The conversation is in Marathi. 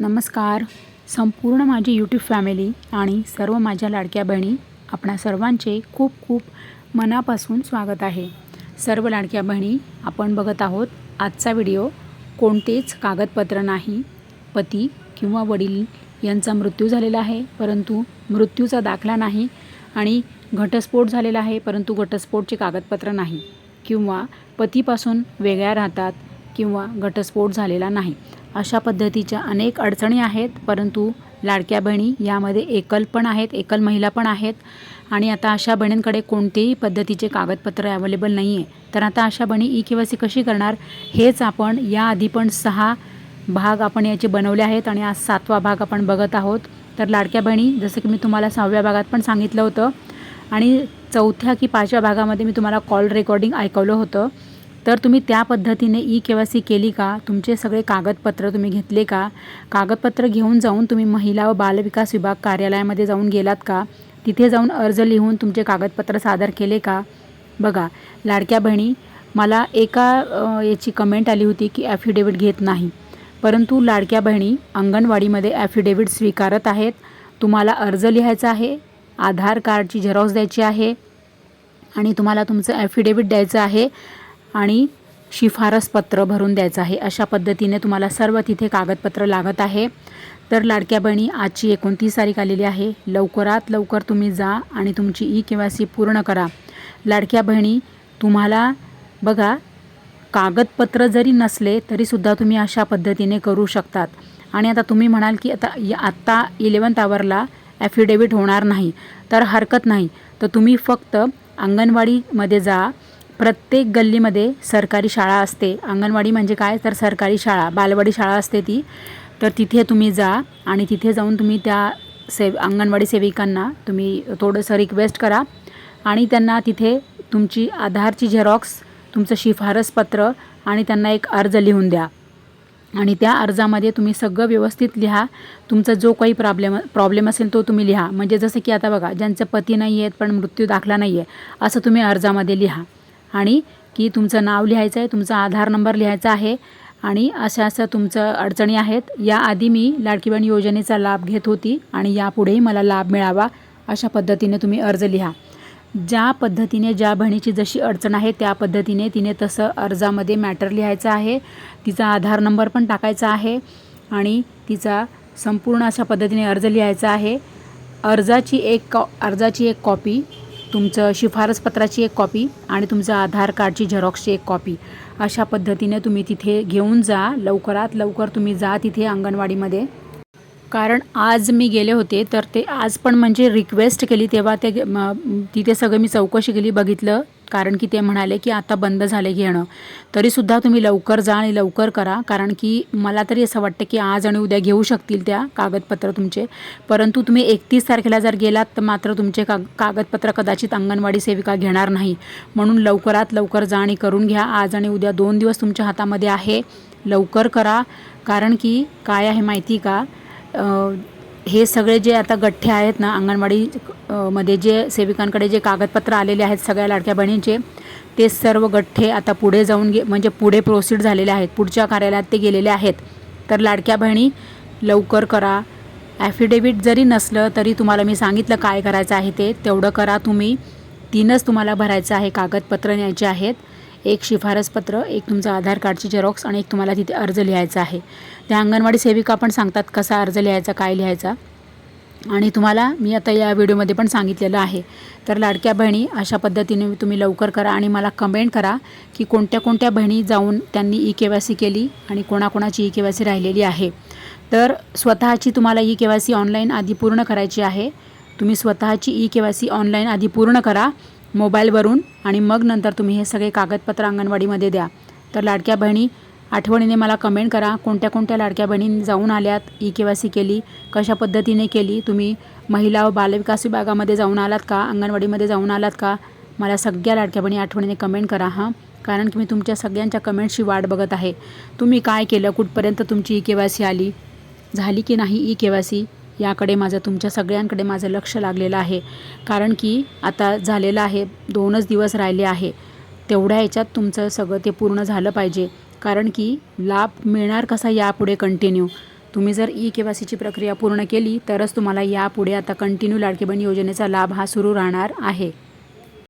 नमस्कार. संपूर्ण माझी यूट्यूब फॅमिली आणि सर्व माझ्या लाडक्या बहिणी आपणा सर्वांचे खूप खूप मनापासून स्वागत आहे. सर्व लाडक्या बहिणी आपण बघत आहोत आजचा व्हिडिओ कोणतेच कागदपत्र नाही. पती किंवा वडील यांचा मृत्यू झालेला आहे परंतु मृत्यूचा दाखला नाही आणि घटस्फोट झालेला आहे परंतु घटस्फोटचे कागदपत्र नाही किंवा पतीपासून वेगळ्या राहतात किंवा घटस्फोट झालेला नाही. अशा पद्धतीच्या अनेक अडचणी आहेत परंतु लाडक्या बहिणी यामध्ये एकल पण आहेत एकल महिला पण आहेत. आणि आता अशा बहिणींकडे कोणतेही पद्धतीचे कागदपत्र अवेलेबल नाही आहे तर आता अशा बहिणी ई के वाय सी कशी करणार हेच आपण याआधी पण सहा भाग आपण याचे बनवले आहेत आणि आज सातवा भाग आपण बघत आहोत. तर लाडक्या बहिणी जसं की मी तुम्हाला सहाव्या भागात पण सांगितलं होतं आणि चौथ्या की पाचव्या भागामध्ये मी तुम्हाला कॉल रेकॉर्डिंग ऐकवलं होतं. तर तुम्ही त्या पद्धतीने ई के वाय सी केली का? तुमचे सगळे कागदपत्र तुम्ही घेतले का? कागदपत्र घेऊन जाऊन तुम्ही महिला व बालविकास विभाग कार्यालयामध्ये जाऊन गेलात का? तिथे जाऊन अर्ज लिहून तुमचे कागदपत्र सादर केले का? बघा लाडक्या बहिणी मला एका याची कमेंट आली होती की ॲफिडेविट घेत नाही. परंतु लाडक्या बहिणी अंगणवाडीमध्ये ॲफिडेविट स्वीकारत आहेत. तुम्हाला अर्ज लिहायचा आहे आधार कार्डची झेरॉक्स द्यायची आहे आणि तुम्हाला तुमचं ॲफिडेविट द्यायचं आहे. आणि शिफारसपत्र भरून द्यायचं आहे. अशा पद्धतीने तुम्हाला सर्व तिथे कागदपत्र लागत आहे. तर लाडक्या बहिणी आजची एकोणतीस तारीख आलेली आहे. लवकरात लवकर तुम्ही जा आणि तुमची ई के वाय सी पूर्ण करा. लाडक्या बहिणी तुम्हाला बघा कागदपत्र जरी नसले तरीसुद्धा तुम्ही अशा पद्धतीने करू शकतात. आणि आता तुम्ही म्हणाल की आता या- आत्ता इलेवन्थ आवरला ॲफिडेविट होणार नाही. तर हरकत नाही. तर तुम्ही फक्त अंगणवाडीमध्ये जा प्रत्येक गल्लीमध्ये सरकारी शाळा असते. अंगणवाडी म्हणजे काय? तर सरकारी शाळा बालवाडी शाळा असते ती. तर तिथे तुम्ही जा आणि तिथे जाऊन तुम्ही त्या सेव अंगणवाडी सेविकांना तुम्ही थोडंसं रिक्वेस्ट करा आणि त्यांना तिथे तुमची आधारची झेरॉक्स तुमचं शिफारस पत्र आणि त्यांना एक अर्ज लिहून द्या. आणि त्या अर्जामध्ये तुम्ही सगळं व्यवस्थित लिहा. तुमचा जो काही प्रॉब्लेम प्रॉब्लेम असेल तो तुम्ही लिहा. म्हणजे जसं की आता बघा ज्यांचे पती नाही आहेत पण मृत्यू दाखला नाही आहे असं तुम्ही अर्जामध्ये लिहा. आणि की तुमचं नाव लिहायचं आहे तुमचा आधार नंबर लिहायचा आहे आणि अशा असं तुमचं अडचणी आहेत. याआधी मी लाडकीबण योजनेचा लाभ घेत होती आणि यापुढेही मला लाभ मिळावा अशा पद्धतीने तुम्ही अर्ज लिहा. ज्या पद्धतीने ज्या बहिणीची जशी अडचण आहे त्या पद्धतीने तिने तसं अर्जामध्ये मॅटर लिहायचं आहे. तिचा आधार नंबर पण टाकायचा आहे आणि तिचा संपूर्ण अशा पद्धतीने अर्ज लिहायचा आहे. अर्जाची एक कॉ अर्जाची एक कॉपी तुमचं शिफारसपत्राची एक कॉपी आणि तुमचं आधार कार्डची झेरॉक्सची एक कॉपी अशा पद्धतीने तुम्ही तिथे घेऊन जा. लवकरात लवकर तुम्ही जा तिथे अंगणवाडीमध्ये. कारण आज मी गेले होते तर ते आज पण म्हणजे रिक्वेस्ट केली तेव्हा ते तिथे सगळं मी चौकशी केली बघितलं. कारण की ते म्हणाले की आता बंद झाले घेणं. तरीसुद्धा तुम्ही लवकर जा आणि लवकर करा. कारण की मला तरी असं वाटतं की आज आणि उद्या घेऊ शकतील त्या कागदपत्र तुमचे. परंतु तुम्ही एकतीस तारखेला जर गेलात तर मात्र तुमचे का कागदपत्र कदाचित अंगणवाडी सेविका घेणार नाही. म्हणून लवकरात लवकर जा आणि करून घ्या. आज आणि उद्या दोन दिवस तुमच्या हातामध्ये आहे. लवकर करा. कारण की काय आहे माहिती का? हे सगळे जे आता गठ्ठे आहेत ना अंगणवाडी मध्ये जे सेविकांकडे जे कागदपत्र आलेले आहेत सगळ्या लाडक्या बहिणींचे ते सर्व गठ्ठे आता पुढे जाऊन गे म्हणजे पुढे प्रोसीड झालेले आहेत. पुढच्या कार्यालयात ते गेलेले आहेत. तर लाडक्या बहिणी लवकर करा. ॲफिडेविट जरी नसलं तरी तुम्हाला मी सांगितलं काय करायचं आहे ते तेवढं करा तुम्ही. तीनच तुम्हाला भरायचं आहे कागदपत्र न्यायचे आहेत. एक शिफारसपत्र एक तुमचं आधार कार्डची झेरॉक्स आणि एक तुम्हाला तिथे अर्ज लिहायचा आहे. त्या अंगणवाडी सेविका पण सांगतात कसा अर्ज लिहायचा काय लिहायचा. आणि तुम्हाला मी आता या व्हिडिओमध्ये पण सांगितलेलं आहे. तर लाडक्या बहिणी अशा पद्धतीने तुम्ही लवकर करा आणि मला कमेंट करा की कोणत्या कोणत्या बहिणी जाऊन त्यांनी ई के वाय सी केली आणि कोणाकोणाची ई के वाय सी राहिलेली आहे. तर स्वतःची तुम्हाला E K Y C online आधी पूर्ण करायची आहे. तुम्ही स्वतःची E K Y C online आधी पूर्ण करा. मोबाईलवरून आणि मग नंतर तुम्ही हे सगळे कागदपत्र अंगणवाडीमध्ये द्या. तर लाडक्या बहिणी आठवणीने मला कमेंट करा. कोणत्या कोणत्या लाडक्या बहिणी जाऊन आल्यात ई के वाय सी केली कशा पद्धतीने केली तुम्ही महिला व बालविकास विभागामध्ये जाऊन आलात का अंगणवाडीमध्ये जाऊन आलात का? मला सगळ्या लाडक्या बहिणी आठवणीने कमेंट करा हां. कारण की मी तुमच्या सगळ्यांच्या कमेंटची वाट बघत आहे. तुम्ही काय केलं कुठपर्यंत तुमची ई के वाय सी आली? झाली की नाही ई के वाय सी? याकडे माझं तुमच्या सगळ्यांकडे माझं लक्ष लागलेलं आहे. कारण की आता झालेलं आहे दोनच दिवस राहिले आहे. तेवढ्या ह्याच्यात तुमचं सगळं ते पूर्ण झालं पाहिजे. कारण की लाभ मिळणार कसा यापुढे कंटिन्यू तुम्ही जर ई के वाय सीची प्रक्रिया पूर्ण केली तरच तुम्हाला यापुढे आता कंटिन्यू लाडकी बहीण योजनेचा लाभ हा सुरू राहणार आहे.